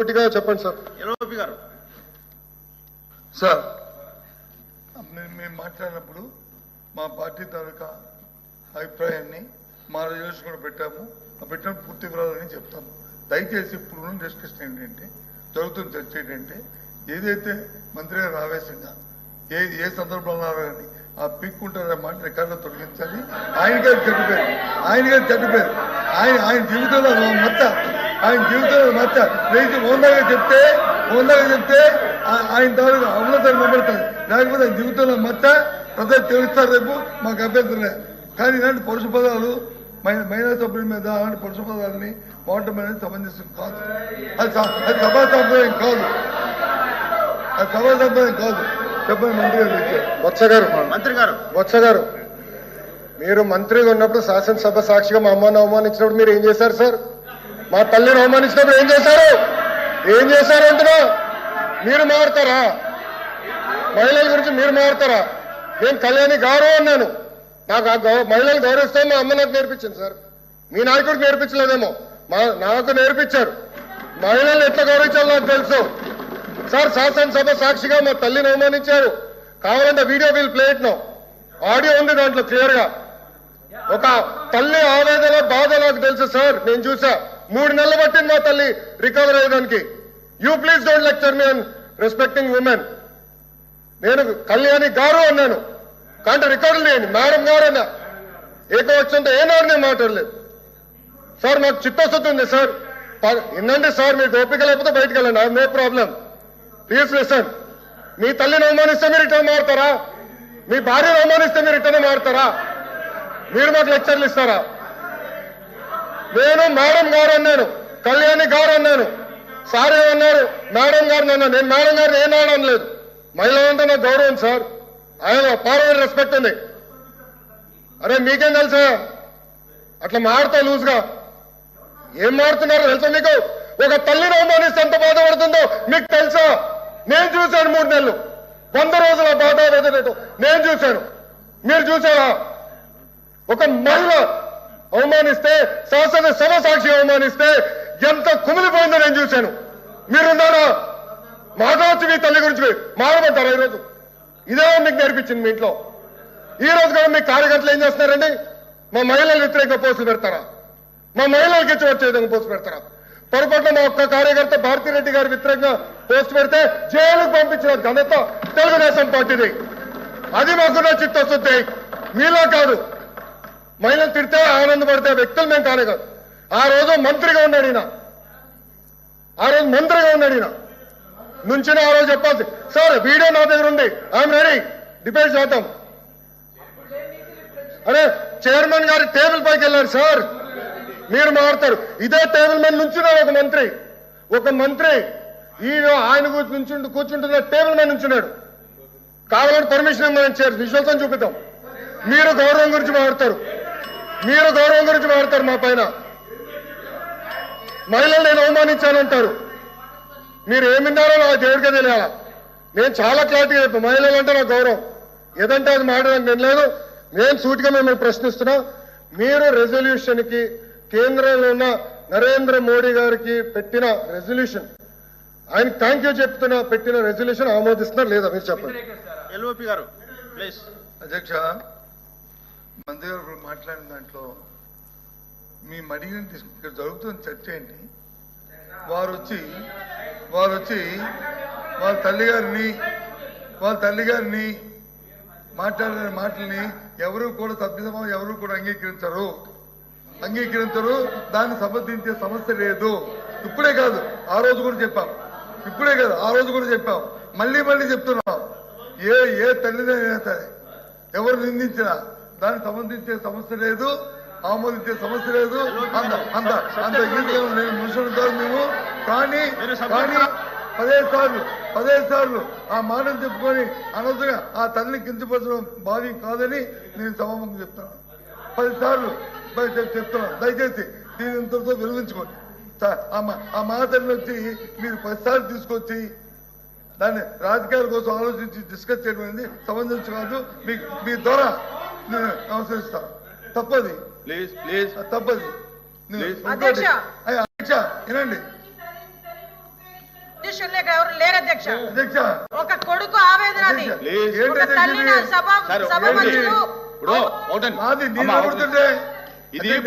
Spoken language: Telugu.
ఒకటిగా చెప్పండి సార్. ఎల్ఓపి గారు. సార్. మేము మేము మాట్లాడినప్పుడు మా పార్టీ తాలూకా అభిప్రాయాన్ని మా రిజర్వేషన్ కూడా పెట్టాము. ఆ పెట్టిన పూర్తి వివరాలని చెప్తాము. దయచేసి ఇప్పుడు డిస్కషన్ ఏంటంటే జరుగుతున్న చర్చ ఏంటంటే ఏదైతే మంత్రి గారు ఆవేశంగా ఏ ఏ సందర్భంలో కానీ ఆ పిక్కుంటారనే మాట రికార్డులో తొలగించాలి. ఆయన గారు చెడ్డిపోయారు ఆయన గారు చెడ్డిపోయారు ఆయన ఆయన జీవితంలో మచ్చ. ఆయన జీవితంలో మచ్చ లేచి ఓందాగా చెప్తే ఓందాగా చెప్తే ఆ- ఆయన తాలూకు అమలతను నిలబడతారు లేకపోతే ఆయన జీవితంలో మచ్చ ప్రజలు తెలుస్తారు రేపు మాకు అభ్యంతరం లేదు. కానీ ఇలాంటి పరుష పదాలు మహి- మహిళా సభ్యుల మీద అలాంటి పరుష పదాలని వాడటం అనేది సమంజసం కాదు. అది సభా సంప్రదాయం కాదు. అది సభా సంప్రదాయం కాదు. చెప్పండి మంత్రి గారు వత్స గారు. మంత్రి గారు. వత్స గారు మీరు మంత్రిగా ఉన్నప్పుడు శాసనసభ సాక్షిగా మా అమ్మని అవమానించినప్పుడు మీరు ఏం చేశారు సార్? మా తల్లిని అవమానించినప్పుడు ఏం చేశారు? ఏం చేశారు అంటున్నా? మీరు మారుతారా? మహిళల గురించి మీరు మారుతారా? నేను కళ్యాణి గౌరవం అన్నాను. నాకు ఆ గౌరవ మహిళలు గౌరవిస్తే మా అమ్మ నాకు నేర్పించింది సార్. మీ నాయకుడికి నేర్పించలేదేమో. మా నాకు నేర్పించారు. మహిళలు ఎట్లా గౌరవించాలో నాకు తెలుసు. సార్ శాసనసభ సాక్షిగా మా తల్లిని అవమానించారు. కావాలంటే వీడియో వీల్ ప్లేట్ను నో ఆడియో ఉంది దాంట్లో క్లియర్గా. ఒక తల్లి ఆవేదన బాధ నాకు తెలుసు సార్. నేను చూసా. మూడు నెలలు పట్టింది మా తల్లి recover అయ్యడానికి you please don't lecture me unrespecting women నేను కళ్యాణి గారు అన్నాను. కంటే రికార్డు లేని మేడం గారు అన్నా. ఏకవచ్చంతో ఏనాడు నేను మాట్లాడలేదు. సార్ నాకు చిత్తశుద్ధి ఉంది సార్. ప- సార్ మీకు ఓపిక లేకపోతే బయటకు వెళ్ళండి. నో ప్రాబ్లం ప్లీజ్ లిసన్ మీ తల్లిని అవమానిస్తే మీరు రిటర్న్ మారుతారా? మీ భార్యను అవమానిస్తే మీరు రిటర్న్ మారుతారా? మీరు మాకు లెక్చర్లు ఇస్తారా? నేను మేడం గారు అన్నాను. కళ్యాణి గారు అన్నాను. సార్ ఏమన్నారు మేడం గారిని అన్నాను నేను మేడం గారిని ఏం అనడం లేదు. మహిళ అంటే నాకు గౌరవం సార్. ఆయన పార్వతి రెస్పెక్ట్ ఉంది. అరే మీకేం తెలుసా? అట్లా మారుతా లూజ్గా. ఏం మారుతున్నారు తెలుసా మీకు? ఒక తల్లిని అవమానిస్తే ఎంత బాధపడుతుందో మీకు తెలుసా? నేను చూశాను మూడు నెలలు. వంద రోజుల బాధ. నేను చూశాను. మీరు చూసారా? ఒక మహిళ అవమానిస్తే శాసన సభ సాక్షి అవమానిస్తే ఎంత కుమిలిపోయిందో నేను చూశాను. మీరున్నారా? మాట్లాడచ్చు మీ తల్లి గురించి మాట్లాడమంటారా ఈరోజు? ఇదే మీకు నేర్పించింది మీ ఇంట్లో. ఈ రోజు కూడా మీ కార్యకర్తలు ఏం చేస్తున్నారండి? మా మహిళలు వ్యతిరేక పోస్టులు పెడతారా? మా మహిళలకి ఇచ్చి వచ్చే విధంగా పోస్ట్ పెడతారా? పొరపాటున మా ఒక్క కార్యకర్త భారతిరెడ్డి గారి వ్యతిరేకంగా పోస్ట్ పెడితే జైలుకు పంపించిన ఘనత తెలుగుదేశం పార్టీది. అది మాకున్న చిత్తశుద్ధి. మీలో కాదు. మహిళలు తిడితే ఆనందపడితే వ్యక్తులు మేము కానే కాదు. ఆ రోజు మంత్రిగా ఉన్నాడు ఈయన. ఆ రోజు మంత్రిగా ఉన్నాడు ఈయన. నుంచిన ఆ రోజు చెప్పాల్సి సార్ వీడియో నా దగ్గర ఉంది. I'm ready. డిబేట్ చేద్దాం. అరే చైర్మన్ గారి టేబుల్ పైకి వెళ్ళారు సార్ మీరు మారుతారు. ఇదే టేబుల్ మీద నుంచున్నాడు ఒక మంత్రి. ఒక మంత్రి ఈయన ఆయన కూర్చు- నుంచుంటూ కూర్చుంటున్న టేబుల్ మీద నుంచున్నాడు. కావాలంటే పర్మిషన్ ఇవ్వమని చైర్ విశ్వాసం చూపిద్దాం. మీరు గౌరవం గురించి మాట్లాడతారు మీరు గౌరవం గురించి మాట్లాడతారు మా పైన. మహిళలు నేను అవమానించానంటారు. మీరు ఏమిన్నారో నా దేవుడికే తెలియాల? నేను చాలా క్లారిటీగా చెప్పాను మహిళలు అంటే నా గౌరవం. ఏదంటే అది మాట్లాడడానికి నేను లేదు. నేను సూటిగా మిమ్మల్ని ప్రశ్నిస్తున్నా. మీరు రెజల్యూషన్కి కేంద్రంలో ఉన్న నరేంద్ర మోడీ గారికి పెట్టిన రెజల్యూషన్. ఆయన థ్యాంక్ యూ చెప్తున్నా పెట్టిన రెజల్యూషన్ ఆమోదిస్తున్నారు లేదా మీరు చెప్పండి. ఎల్ఓపి గారు ప్లీజ్. అధ్యక్ష మంత్రి గారు ఇప్పుడు మాట్లాడిన దాంట్లో మీ మడిగిన ఇక్కడ జరుగుతున్న చర్చ ఏంటి? వారు వచ్చి వారు వచ్చి వాళ్ళ తల్లిగారిని వాళ్ళ తల్లిగారిని మాట్లాడిన మాటల్ని ఎవరు కూడా సభ్యసమం ఎవరు కూడా అంగీకరించరు. అంగీకరించరు దాన్ని సమర్థించే సమస్య లేదు. ఇప్పుడే కాదు ఆ రోజు కూడా చెప్పాం. ఇప్పుడే కాదు ఆ రోజు కూడా చెప్పాం. మళ్ళీ మళ్ళీ చెప్తున్నాం. ఏ ఏ తల్లిదైనా సరే ఎవరు నిందించినా దాన్ని సంబంధించే సమస్య లేదు ఆమోదించే సమస్య లేదు. అంత అంత అంత ఈజీగా నేను మనుషులు కాదు మేము. కానీ కానీ పదిహేను సార్లు పదిహేను సార్లు ఆ మాటలు చెప్పుకొని అనవసరంగా ఆ తల్లిని కించపరచడం భావ్యం కాదని నేను సభముఖం చెప్తున్నాను. పది సార్లు పది చెప్- చెప్తున్నాను. దయచేసి దీని ఇంతటితో విలువించుకోండి ఆ మాటలను వచ్చి మీరు పదిసార్లు తీసుకొచ్చి దాన్ని రాజకీయాల కోసం ఆలోచించి డిస్కస్ చేయడం అనేది సమంజసం కాదు. మీ మీ ద్వారా అవసరిస్తాను తప్పది. Please please. తప్పది. అధ్యక్ష. వినండి. ఎవరు లేరు అధ్యక్ష? అధ్యక్ష. ఒక కొడుకు ఆవేదన అధ్యక్ష. సభ ఇది